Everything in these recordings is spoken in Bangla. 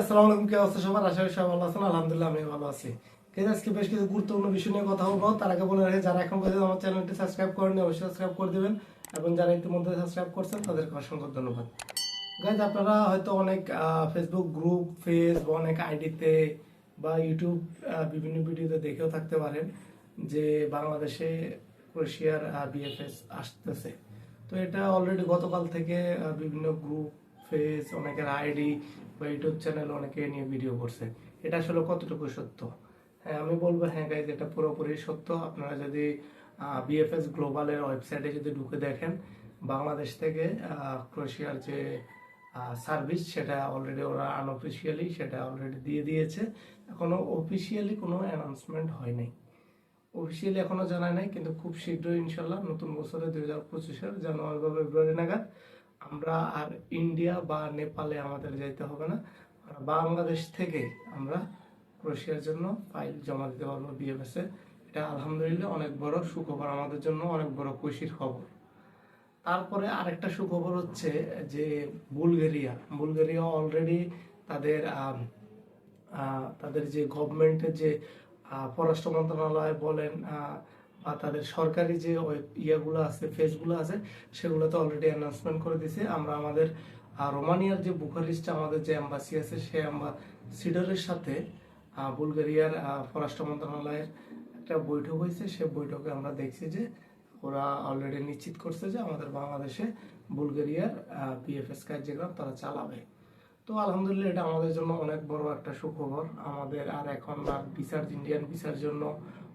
আসসালামু আমি ভালো আছি। যারা করে দিবেন এবং যারা আপনারা হয়তো অনেক ফেসবুক গ্রুপ ফেস বা অনেক আইডিতে বা ইউটিউব বিভিন্ন ভিডিওতে দেখেও থাকতে পারেন যে বাংলাদেশে ক্রোয়েশিয়ার বিএফএস আসতেছে। তো এটা অলরেডি গতকাল থেকে বিভিন্ন গ্রুপ ফেস অনেকের আইডি বা ইউটিউব চ্যানেল অনেকে নিয়ে ভিডিও করছে। এটা আসলে কতটুকু সত্য? হ্যাঁ আমি বলব হ্যাঁ গাইজ এটা পুরোপুরি সত্য। আপনারা যদি বিএফএস গ্লোবালের ওয়েবসাইটে যদি ঢুকে দেখেন, বাংলাদেশ থেকে ক্রোশিয়ার যে সার্ভিস সেটা অলরেডি ওরা আনঅফিসিয়ালি সেটা অলরেডি দিয়ে দিয়েছে। এখনও অফিসিয়ালি কোনো অ্যানাউন্সমেন্ট হয়নি অফিসিয়ালি এখনও জানা নাই, কিন্তু খুব শীঘ্রই ইনশাল্লাহ নতুন বছরে দুই হাজার পঁচিশের জানুয়ারি বা ফেব্রুয়ারি নাগাদ আমরা আর ইন্ডিয়া বা নেপালে আমাদের যাইতে হবে না। বাংলাদেশ থেকে আমরা ক্রোয়েশিয়ার জন্য ফাইল জমা দিতে পারব বিএফএস এটা আলহামদুলিল্লাহ অনেক বড় সুখবর, আমাদের জন্য অনেক বড় খুশির খবর। তারপরে আরেকটা সুখবর হচ্ছে যে বুলগেরিয়া বুলগেরিয়া অলরেডি তাদের তাদের যে গভর্নমেন্টের যে পররাষ্ট্র মন্ত্রণালয় বলেন বা তাদের সরকারি যে ইয়েগুলো আছে ফেসগুলো আছে, সেগুলোতে অলরেডি অ্যানাউন্সমেন্ট করে দিছে আমরা আমাদের রোমানিয়ার যে বুখারিস্টে আমাদের যে অ্যাম্বাসি আছে সে সেই অ্যাম্বাসিডারের সাথে বুলগেরিয়ার পররাষ্ট্র মন্ত্রণালয়ের একটা বৈঠক হয়েছে। সে বৈঠকে আমরা দেখছি যে ওরা অলরেডি নিশ্চিত করছে যে আমাদের বাংলাদেশে বুলগেরিয়ার বিএফএস কার্যক্রম তারা চালাবে। তো আলহামদুলিল্লাহ এটা আমাদের জন্য অনেক বড় একটা সুখবর। আমাদের আর এখন আর ভিসার ইন্ডিয়ান ভিসার জন্য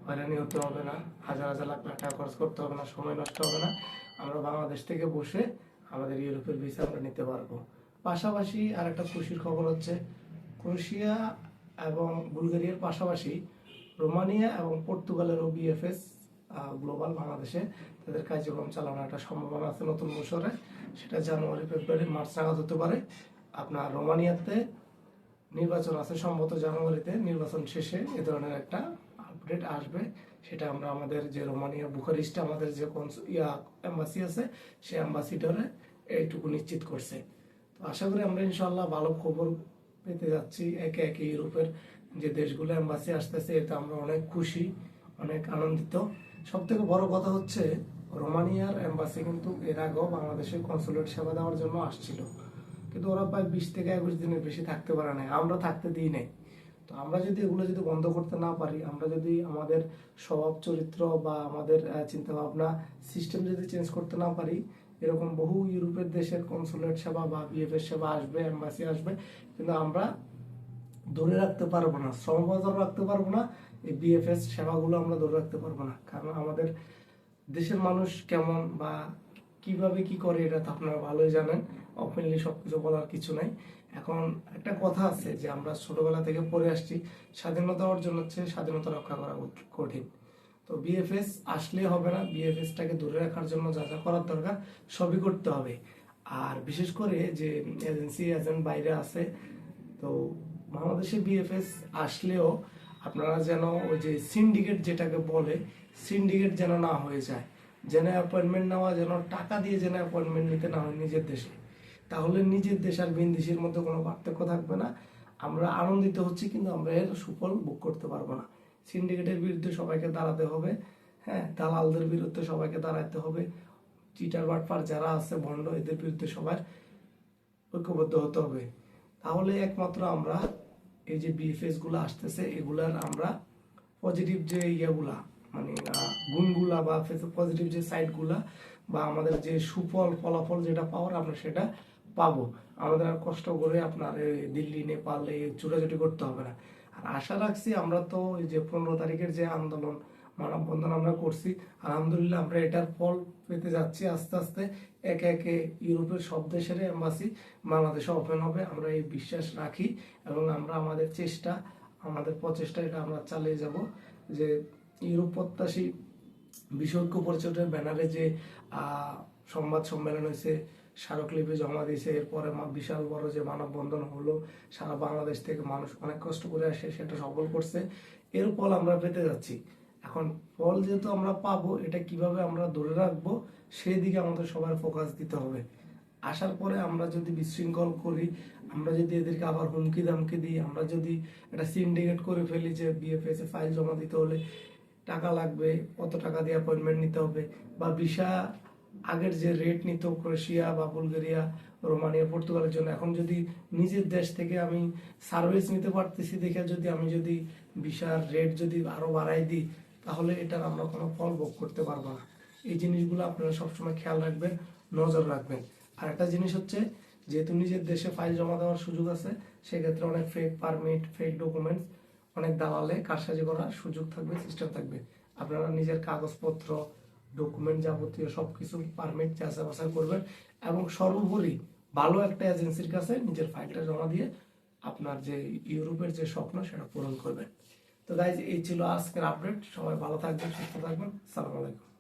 হয়রানি হতে হবে না, হাজার হাজার লাখ লাখ টাকা খরচ করতে হবে না, সময় নষ্ট হবে না। আমরা বাংলাদেশ থেকে বসে আমাদের ইউরোপের ভিসা আমরা নিতে পারব। পাশাপাশি আর একটা খুশির খবর হচ্ছে, ক্রোয়েশিয়া এবং বুলগেরিয়ার পাশাপাশি রোমানিয়া এবং পর্তুগালেরও বিএফএস গ্লোবাল বাংলাদেশে তাদের কার্যক্রম চালানোর একটা সম্ভাবনা আছে নতুন বছরে। সেটা জানুয়ারি, ফেব্রুয়ারি, মার্চ নাগাদ হতে পারে। আপনার রোমানিয়াতে নির্বাচন আছে, সম্ভবত জানুয়ারিতে। নির্বাচন শেষে এ ধরনের একটা আপডেট আসবে, সেটা আমরা আমাদের যে রোমানিয়া বুখারিস্টে আমাদের যে ইয়া এম্বাসি আছে, সেই অ্যাম্বাসিডারে এইটুকু নিশ্চিত করছে। তো আশা করি আমরা ইনশাল্লাহ ভালো খবর পেতে যাচ্ছি, একে একে ইউরোপের যে দেশগুলো অ্যাম্বাসি আসতেছে, এতে আমরা অনেক খুশি, অনেক আনন্দিত। সব থেকে বড় কথা হচ্ছে, রোমানিয়ার অ্যাম্বাসি কিন্তু এর আগেও বাংলাদেশের কনসুলেট সেবা দেওয়ার জন্য আসছিল। কিন্তু ওরা প্রায় বিশ থেকে একুশ দিনের বেশি থাকতে পারে না আমরা থাকতে দিই নাই। তো আমরা যদি এগুলো যদি বন্ধ করতে না পারি, আমরা যদি আমাদের স্বভাব চরিত্র বা আমাদের চিন্তা ভাবনা সিস্টেম যদি চেঞ্জ করতে না পারি, এরকম বহু ইউরোপের দেশের কনসুলেট সেবা বা বিএফএস সেবা আসবে এম্বাসি আসবে, কিন্তু আমরা ধরে রাখতে পারব না শ্রম বাজার রাখতে পারব না, এই বিএফএস সেবাগুলো আমরা ধরে রাখতে পারব না। কারণ আমাদের দেশের মানুষ কেমন বা কীভাবে কি করে, এটা তো আপনারা ভালোই জানেন। ওপেনলি সবকিছু বলার কিছু নাই। এখন একটা কথা আছে যে আমরা ছোটবেলা থেকে পড়ে আসছি, স্বাধীনতা অর্জন হচ্ছে স্বাধীনতা রক্ষা করা কঠিন। তো বিএফএস আসলে হবে না বিএফএসটাকে ধরে রাখার জন্য যা যা করার দরকার সবই করতে হবে। আর বিশেষ করে যে এজেন্সি, এজেন্ট বাইরে আছে, তো বাংলাদেশে বিএফএস আসলেও আপনারা যেন ওই যে সিন্ডিকেট যেটাকে বলে সিন্ডিকেট যেন না হয়ে যায়। যেন অ্যাপয়েন্টমেন্ট নেওয়া, যেন টাকা দিয়ে যেন অ্যাপয়েন্টমেন্ট নিতে না হয় নিজের দেশে। তাহলে নিজের দেশ আর বিনদেশের মধ্যে কোনো পার্থক্য থাকবে না। আমরা আনন্দিত হচ্ছি, কিন্তু আমরা এর সুফল ভোগ করতে পারব না। সিন্ডিকেটের বিরুদ্ধে সবাইকে দাঁড়াতে হবে। হ্যাঁ দালালদের বিরুদ্ধে সবাইকে দাঁড়াতে হবে। চিটার বাটপার যারা আছে, ভণ্ড, এদের বিরুদ্ধে সবার ঐক্যবদ্ধ হতে হবে। তাহলে একমাত্র আমরা এই যে বিএফএসগুলো আসতেছে, এগুলার আমরা পজিটিভ যে ইয়েগুলা মানে গুণগুলা বা পজিটিভ যে সাইডগুলা বা আমাদের যে সুফল, ফলাফল যেটা পাওয়ার আমরা সেটা পাবো। আমাদের আর কষ্ট করে আপনার দিল্লি, নেপালে চুরাচুটি করতে হবে না। আর আশা রাখছি আমরা তো এই যে পনেরো তারিখের যে আন্দোলন, মানববন্ধন আমরা করছি, আলহামদুলিল্লাহ আমরা এটার ফল পেতে যাচ্ছি আস্তে আস্তে। একে একে ইউরোপের সব দেশের এম্বাসি বাংলাদেশে ওপেন হবে, আমরা এই বিশ্বাস রাখি এবং আমরা আমাদের চেষ্টা, আমাদের প্রচেষ্টা এটা আমরা চালিয়ে যাব যে ইউরোপ প্রত্যাশী ঐক্য পরিষদের ব্যানারে যে সংবাদ সম্মেলন হয়েছে স্মারকলিপি জমা দিয়েছে। এরপরে বিশাল বড় যে মানববন্ধন হলো, সারা বাংলাদেশ থেকে মানুষ অনেক কষ্ট করে আসে, সেটা সফল করছে। এর ফল আমরা পেতে যাচ্ছি। এখন ফল যেহেতু আমরা পাবো, এটা কীভাবে আমরা ধরে রাখব সেই দিকে আমাদের সবার ফোকাস দিতে হবে। আসার পরে আমরা যদি বিশৃঙ্খল করি, আমরা যদি এদেরকে আবার হুমকি দামকি দিই, আমরা যদি একটা সিন্ডিকেট করে ফেলি যে বিএফএস এ ফাইল জমা দিতে হলে টাকা লাগবে, কত টাকা দিয়ে অ্যাপয়েন্টমেন্ট নিতে হবে, বা ভিসা আগের যে রেট নিত ক্রোয়েশিয়া বা বুলগেরিয়া, রোমানিয়া, পর্তুগালের জন্য। এখন যদি নিজের দেশ থেকে আমি সার্ভিস নিতে পারতেছি দেখে যদি আমি যদি ভিসার রেট যদি আরও বাড়াই দিই, তাহলে এটার আমরা কোনো ফল ভোগ করতে পারব না। এই জিনিসগুলো আপনারা সবসময় খেয়াল রাখবেন, নজর রাখবেন। আর একটা জিনিস হচ্ছে, যেহেতু নিজের দেশে ফাইল জমা দেওয়ার সুযোগ আছে, সেক্ষেত্রে অনেক ফেক পারমিট ফেক ডকুমেন্টস অনেক দালালে কারসাজি করার সুযোগ থাকবে সিস্টেম থাকবে। আপনারা নিজের কাগজপত্র ডকুমেন্ট যাবতীয় সব কিছু পারমিট যাচাই করবেন এবং সর্বোপরি ভালো একটা এজেন্সির কাছে নিজের ফাইলটা জমা দিয়ে আপনার যে ইউরোপের যে স্বপ্ন সেটা পূরণ করবেন। তো গাইজ এই ছিল আজকের আপডেট সবাই ভালো থাকবেন, সুস্থ থাকবেন। সালাম আলাইকুম।